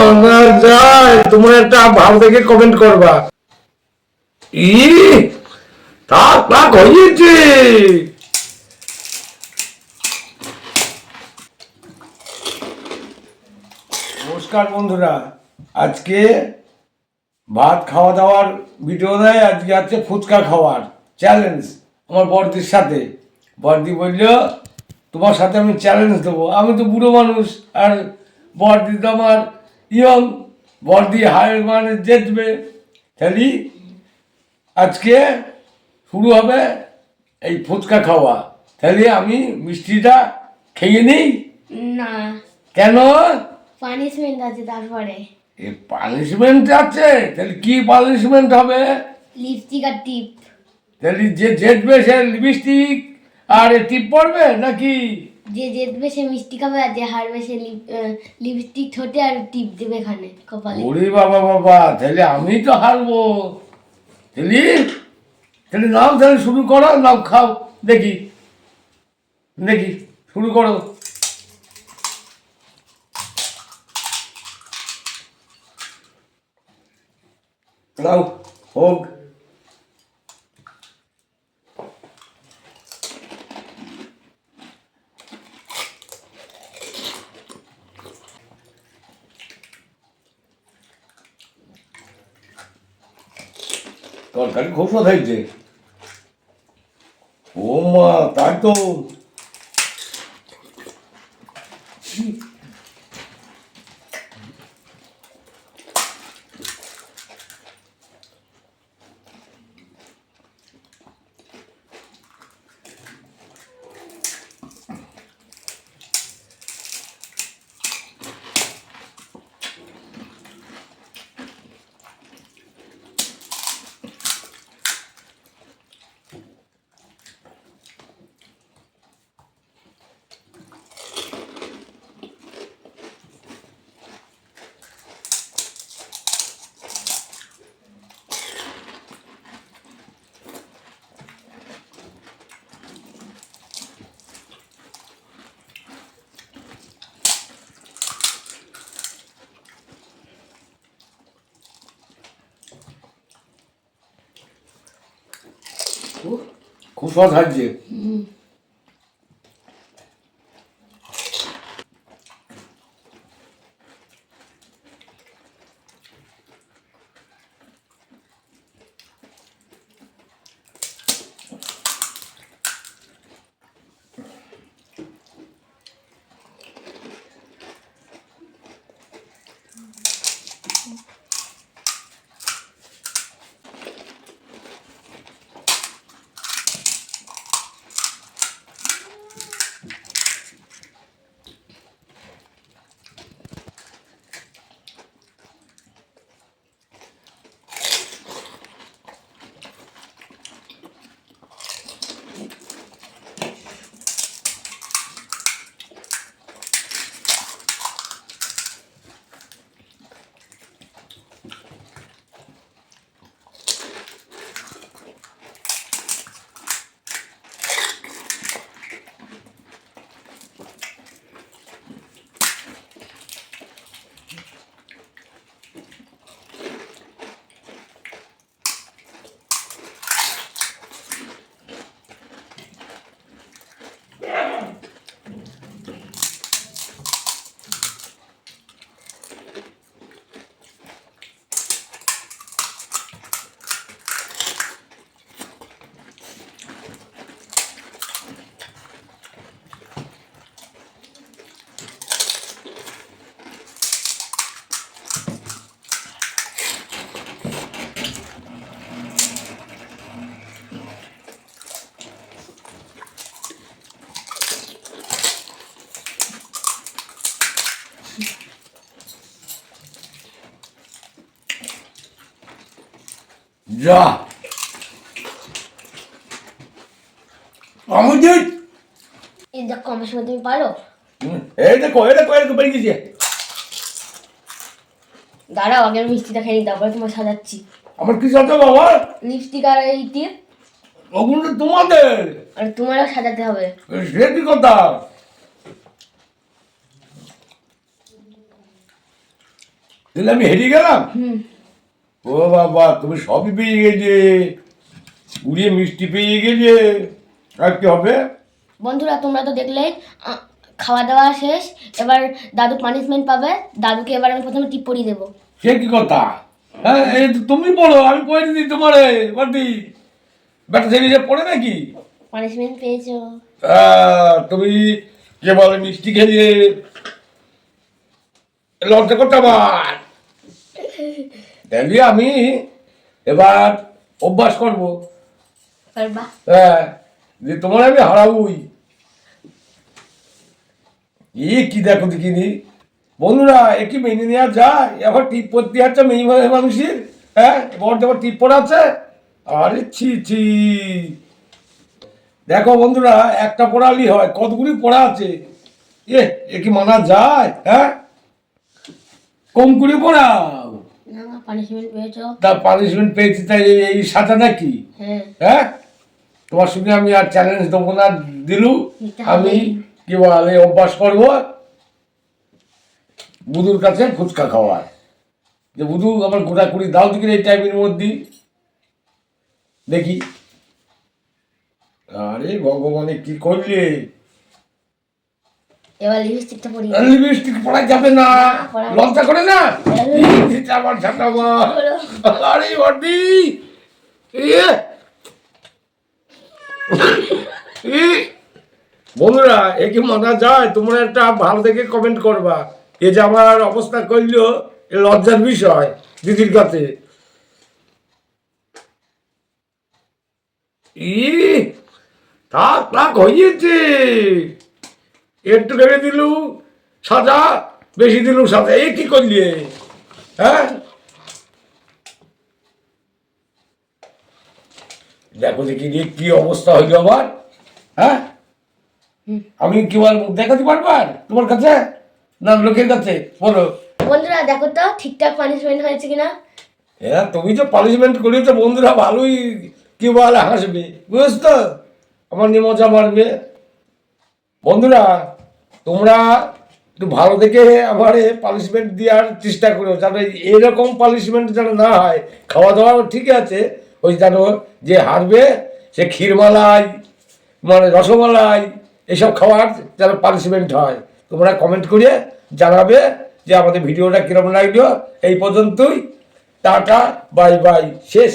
বন্ধুরা যায়। একটা ভাব দেখে কমেন্ট করবা। ই থাক হয়েছে নমস্কার বন্ধুরা, আজকে ভাত খাওয়া দাওয়ার ভিডিও দেয় আজকে আছে ফুচকা খাওয়ার চ্যালেঞ্জ আমার বর্দির সাথে। বর্দি বলল, তোমার সাথে আমি চ্যালেঞ্জ দেবো। আমি তো বুড়ো মানুষ, আর বর্দি তো আমার ইয়ং বর্দি হাই মানে জেতবে। তাহলে আজকে শুরু হবে এই ফুচকা খাওয়া। তাহলে আমি মিষ্টিটা খেয়ে নিই? না। কেন? পানিশমেন্ট আছে তারপরে। এ পানিশমেন্ট আছে? তাহলে কি পানিশমেন্ট হবে? লিপস্টিক আর টিপ। তাহলে যে জেতবে সে লিপস্টিক আর এ টিপ পড়বে নাকি? যে জিতবে সে মিষ্টি খাবে আর যে হারবে সে লিপস্টিক ঠোঁটে আর টিপ দেবে এখানে, কপালে। ওরে বাবা বাবা, তাহলে আমি তো হারবো। তাহলে তাহলে নাও, তাহলে শুরু করো, নাও, খাও, দেখি। দেখি, শুরু করো। নাও, হোক। তরকারি খুব স্বাদ হয়েছে ও মা তাই খুব স্বাদ হয়েছে যা। অমজিৎ এই দেখ কমের সময় তুমি পারো? এই দেখো এই দেখো এই দেখো বেরিয়ে দাঁড়াও আগে মিষ্টিটা খেয়ে নিই তারপরে তোমার সাজাচ্ছি। আমার কি সাথে বাবা? লিপস্টিক আর এই টিপ? ওগুলো তো তোমাদের। আর তোমারও সাজাতে হবে। সে কি কথা? তাহলে আমি হেরে গেলাম? হুম। ও বাবা তুমি সবই পেয়ে গেছে উড়িয়ে মিষ্টি পেয়ে গেছে আর কি হবে? বন্ধুরা তোমরা তো দেখলে খাওয়া দাওয়া শেষ। এবার দাদু পানিশমেন্ট পাবে। দাদুকে এবার আমি প্রথমে টিপ পরিয়ে দেবো। সে কি কথা? হ্যাঁ এই তো তুমি পড়ো আমি পড়ে দিই তোমারে বাদি ব্যাটা ছেলে পড়ে নাকি? পানিশমেন্ট পেয়েছ। তুমি কে বলে মিষ্টি খেলিয়ে লজ্জা করতে আমার দেখবি আমি এবার অভ্যাস করব। হ্যাঁ যে তোমার আমি হারাবই এ কি দেখো দেখিনি বন্ধুরা এ কি মেনে নেওয়া যায়? এখন টিপ পড়তে যাচ্ছে মেয়ে মানুষ- মানুষের। হ্যাঁ বড় দেবর টিপ আছে আরে ছি ছি। দেখো বন্ধুরা একটা পড়ালি হয় কতগুলি পড়া আছে? এ এ কি মানা যায়? হ্যাঁ? কম করে পড়াও? তা পানিশমেন্ট পেয়েছি তাই এই- এই সাথে নাকি? হ্যাঁ। হ্যাঁ? তোমার সঙ্গে আমি আর চ্যালেঞ্জ দেবো না দিলু। আমি কি বলে অভ্যাস করব। বুধুর কাছে ফুচকা খাওয়ার। যে বুধু আমার ঘোরাঘুরি দাও দিকে এই টাইমের মধ্যে। দেখি। আরে ভগবানে কি করলে? এবার লিপস্টিকটা পরিয়ে লিপস্টিক পড়া যাবে না। লজ্জা করে না? পড়া- আমার আরে বডি বন্ধুরা এ কি মানা যায়? তোমরা একটা ভালো দেখে কমেন্ট করবা। এ যে আমার অবস্থা করল এ লজ্জার বিষয় দিদির কাছে। ই থাক থাক হয়েছে একটু ভেবে দিলু সাজা বেশি দিলু সাজা এ কি করলি? হ্যাঁ? দেখো দেখি রে কি অবস্থা হইল আমার হ্যাঁ? আমি কি বল দেখাতে পারবার তোমার কাছে? না লোকের কাছে? বলো। বন্ধুরা দেখো তো ঠিকঠাক পানিশমেন্ট হয়েছে কিনা? হ্যাঁ তুমি তো পানিশমেন্ট করেছ বন্ধুরা ভালোই কি বলে হাসবে। বুঝতো আমার নিয়ে মজা মারবে বন্ধুরা তোমরা একটু ভালো দেখে আমার পানিশমেন্ট দেওয়ার চেষ্টা করো যাতে এরকম পানিশমেন্ট যেন না হয়। খাওয়া দাওয়া ঠিক আছে, ওই যেন যে হারবে, সে ক্ষীরমালাই মানে রসমালাই, এসব খাওয়ার যেন পানিশমেন্ট হয়। তোমরা কমেন্ট করে জানাবে যে আমাদের ভিডিওটা কীরকম লাগল। এই পর্যন্তই, টাটা বাই বাই শেষ।